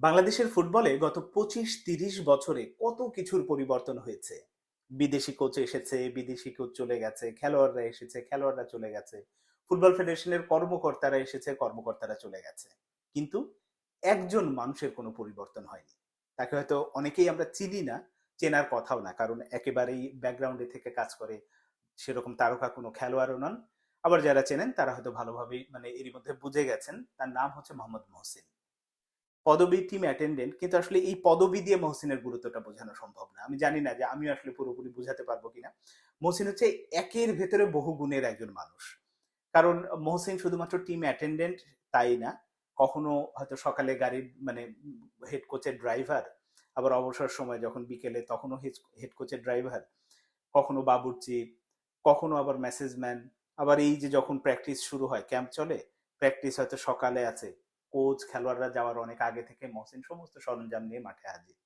বাংলাদেশের ফুটবলে গত পঁচিশ তিরিশ বছরে কত কিছুর পরিবর্তন হয়েছে? বিদেশি কোচ এসেছে, বিদেশি কোচ চলে গেছে, খেলোয়াড়রা এসেছে, খেলোয়াড়রা চলে গেছে ফুটবল ফেডারেশনের কর্মকর্তারা এসেছে, কর্মকর্তারা চলে গেছে। কিন্তু একজন মানুষের কোনো পরিবর্তন হয়নি। তাকে হয়তো অনেকেই আমরা চিনি না, চেনার কথাও না, কারণ একেবারেই ব্যাকগ্রাউন্ডে থেকে কাজ করে সেরকম তারকা কোনো খেলোয়াড়ও নন। আবার যারা চেনেন, তারা হয়তো ভালোভাবেই মানে এরই মধ্যে বুঝে গেছেন, তার নাম হচ্ছে মোহাম্মদ মহসিন। পদবী টিম অ্যাটেন্ডেন্ট কিন্তু আসলে এই পদবী দিয়ে মহসিনের গুরুত্বটা বোঝানো সম্ভব না। আমি জানি না যে আমি আসলে পুরোপুরি বুঝাতে পারব কিনা। মহসিন হচ্ছে একের ভেতরে বহু গুণের একজন মানুষ। কারণ মহসিন শুধুমাত্র টিম অ্যাটেন্ডেন্ট তাই না, কখনো হয়তো সকালে গাড়ির মানে হেড কোচের ড্রাইভার আবার অবসর সময় যখন বিকেলে তখনও হেড কোচের ড্রাইভার কখনো বাবুর্চি, কখনো আবার মেসেজ ম্যান আবার এই যে যখন প্র্যাকটিস শুরু হয় ক্যাম্প চলে প্র্যাকটিস হয়তো সকালে আছে কোচ, খেলোয়াড়রা যাওয়ার অনেক আগে থেকে মহসিন সমস্ত সরঞ্জাম নিয়ে মাঠে হাজির।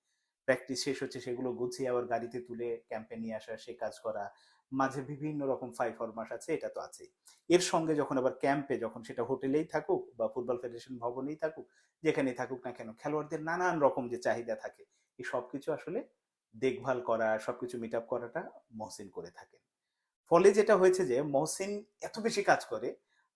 প্র্যাকটিস শেষ হচ্ছে, সেগুলো গুছিয়ে আবার গাড়িতে তুলে ক্যাম্পে নিয়ে আসা, সে কাজ করা, মাঝে বিভিন্ন রকম ফাই ফরমাস আছে, এটা তো আছেই। এর সঙ্গে যখন আবার ক্যাম্পে, যখন সেটা হোটেলেই থাকুক বা ফুটবল ফেডারেশন ভবনেই থাকুক, যেখানেই থাকুক না কেন, খেলোয়াড়দের নানান রকম যে চাহিদা থাকে, এই সবকিছু আসলে দেখভাল করা, সবকিছু মিট আপ করাটা মহসিন করে থাকেন। ফলে যেটা হয়েছে যে, মহসিন এত বেশি কাজ করে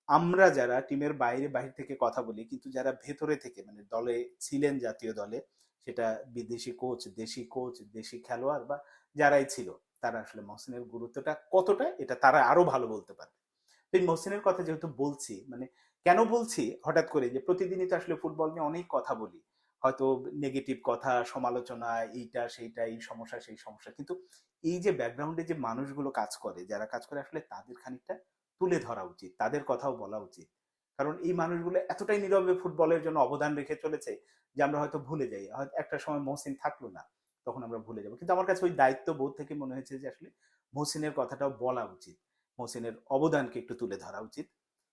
আমরা যারা টিমের বাইরে বাইরে থেকে কথা বলি, কিন্তু যারা ভেতরে থেকে মানে দলে ছিলেন জাতীয় দলে, সেটা বিদেশি কোচ দেশি কোচ দেশি খেলোয়াড় বা যারাই ছিল, তারা আসলে মহসিনের গুরুত্বটা কতটা, এটা তারা আরও ভালো বলতে পারবে। এই মহসিনের কথা যেহেতু বলছি মানে কেন বলছি? হঠাৎ করে যে প্রতিদিনই তো আসলে ফুটবল নিয়ে অনেক কথা বলি। হয়তো নেগেটিভ কথা, সমালোচনা, এইটা, সেইটা, এই সমস্যা, সেই সমস্যা। কিন্তু এই যে ব্যাকগ্রাউন্ডে যে মানুষগুলো কাজ করে, যারা কাজ করে, আসলে তাদের খানিকটা তুলে ধরা উচিত, তাদের কথাও বলা উচিত। কারণ এই মানুষগুলো এতটাই নীরবে ফুটবলের জন্য অবদান রেখে চলেছে যে আমরা হয়তো ভুলে যাই। হয়তো একটা সময় মহসিন থাকল না, তখন আমরা ভুলে যাব। কিন্তু আমার কাছে ওই দায়িত্ব বোধ থেকে মনে হয়েছে যে আসলে মহসিনের কথাটাও বলা উচিত, মহসিনের অবদানকে একটু তুলে ধরা উচিত।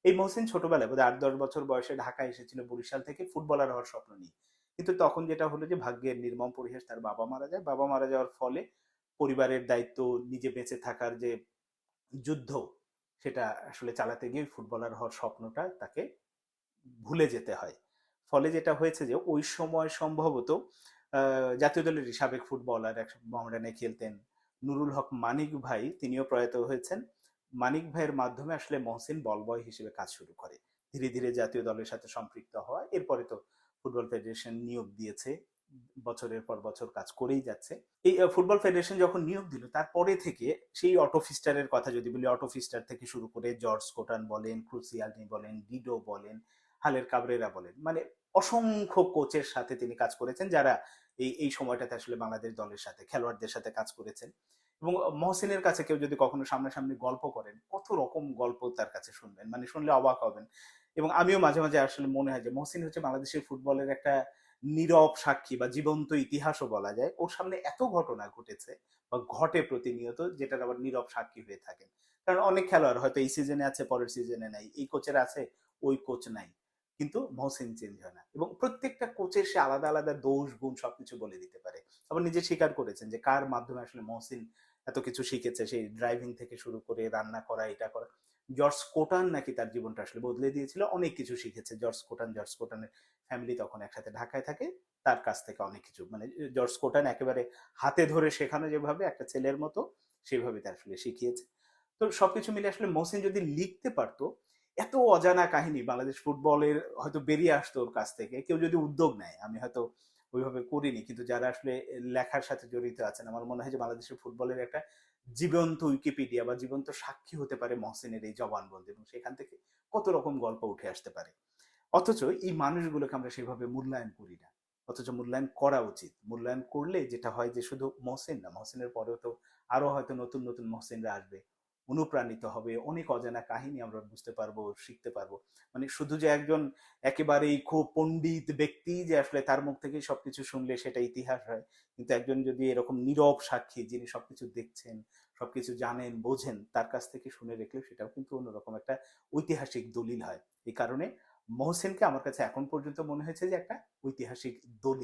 এই মহসিন ছোটবেলায় বোধহয় আট, দশ বছর বয়সে ঢাকা এসেছিল বরিশাল থেকে ফুটবলার হওয়ার স্বপ্ন নিয়ে। কিন্তু তখন যেটা হলো যে ভাগ্যের নির্মম পরিহাস তার বাবা মারা যায়। বাবা মারা যাওয়ার ফলে পরিবারের দায়িত্ব, নিজে বেঁচে থাকার যে যুদ্ধ সেটা আসলে চালাতে গিয়ে ফুটবলার হওয়ার স্বপ্নটা তাকে ভুলে যেতে হয়। ফলে যেটা হয়েছে যে, ওই সময় সম্ভবত জাতীয় দলের সাবেক ফুটবলার, এক মোহামেডানে খেলতেন নুরুল হক মানিক ভাই, তিনিও প্রয়াত হয়েছেন। মানিক ভাইয়ের মাধ্যমে আসলে মহসিন বলবয় হিসেবে কাজ শুরু করে। ধীরে ধীরে জাতীয় দলের সাথে সম্পৃক্ত হওয়া, এরপরে তো ফুটবল ফেডারেশন নিয়োগ দিয়েছে। বছরের পর বছর কাজ করেই যাচ্ছে। এই ফুটবল ফেডারেশন যখন নিয়োগ দিল, তারপরে থেকে সেই অটো ফিস্টারের কথা যদি বলি, অটো ফিস্টার থেকে শুরু করে জর্জ কোটান বলেন ক্রুসিয়ালনি বলেন, ডিডো বলেন, হালের কাবরেরা বলেন মানে অসংখ্য কোচের সাথে তিনি কাজ করেছেন যারা এই এই সময়টাতে আসলে বাংলাদেশ দলের সাথে, খেলোয়াড়দের সাথে কাজ করেছেন। এবং মহসিনের কাছে কেউ যদি কখনো সামনাসামনি গল্প করেন, কত রকম গল্প তার কাছে শুনবেন মানে শুনলে অবাক হবেন। এবং আমিও মাঝে মাঝে আসলে মনে হয় যে মহসিন হচ্ছে বাংলাদেশের ফুটবলের একটা নীরব সাক্ষী বা জীবন্ত ইতিহাসও বলা যায়। ওর সামনে এত ঘটনা ঘটেছে বা ঘটে প্রতিনিয়ত যেটার আবার নীরব সাক্ষী হয়ে থাকেন। কারণ অনেক খেলোয়াড় হয়তো এই সিজনে আছে, পরের সিজনে নাই, এই কোচের আছে, ওই কোচ নাই। কিন্তু মহসিন চেঞ্জ হয় না এবং প্রত্যেকটা কোচের সে আলাদা আলাদা দোষ, গুণ সবকিছু বলে দিতে পারে। আবার নিজে স্বীকার করেছেন যে কার মাধ্যমে আসলে মহসিন এত কিছু শিখেছে, সেই ড্রাইভিং থেকে শুরু করে রান্না করা, এটা করা। জর্জ কোটান নাকি তার জীবনটা আসলে বদলে দিয়েছিল, অনেক কিছু শিখেছে। জর্জ কোটান, জর্জ কোটানের ফ্যামিলি তখন একসাথে ঢাকায় থাকে, তার কাছ থেকে অনেক কিছু। মানে জর্জ কোটান একেবারে হাতে ধরে শেখানো যেভাবে একটা ছেলের মতো, সেভাবে তার আসলে শিখিয়েছে। তো সবকিছু মিলে আসলে মহসিন যদি লিখতে পারতো, এত অজানা কাহিনী, বাংলাদেশ ফুটবলের হয়তো বেরিয়ে আসতো ওর কাছ থেকে, কেউ যদি উদ্যোগ নেয়, আমি হয়তো ওইভাবে করিনি, কিন্তু যারা আসলে লেখার সাথে জড়িত আছেন, আমার মনে হয় যে বাংলাদেশের ফুটবলের একটা জীবন্ত উইকিপিডিয়া বা জীবন্ত সাক্ষী হতে পারে মহসিনের এই জবানবন্দি এবং সেখান থেকে কত রকম গল্প উঠে আসতে পারে। অথচ এই মানুষগুলোকে আমরা সেভাবে মূল্যায়ন করি না। অথচ মূল্যায়ন করা উচিত। মূল্যায়ন করলে যেটা হয় যে শুধু মহসেন না, মহসেনের পরেও তো আরও হয়তো নতুন নতুন মহসেনরা আসবে। অনুপ্রাণিত হবে, অনেক অজানা কাহিনী আমরা বুঝতে পারব, শিখতে পারব। মানে শুধু যে একজন একেবারেই খুব পণ্ডিত ব্যক্তি যে আসলে তার মুখ থেকে সবকিছু শুনলে সেটা ইতিহাস হয়, কিন্তু একজন যদি এরকম নীরব সাক্ষী যিনি সবকিছু দেখছেন, সবকিছু জানেন, বোঝেন, তার কাছ থেকে শুনে রেখলে সেটাও কিন্তু অন্যরকম একটা ঐতিহাসিক দলিল হয়। এই কারণে মহসেনকে আমার কাছে এখন পর্যন্ত মনে হয়েছে যে একটা ঐতিহাসিক দলিল।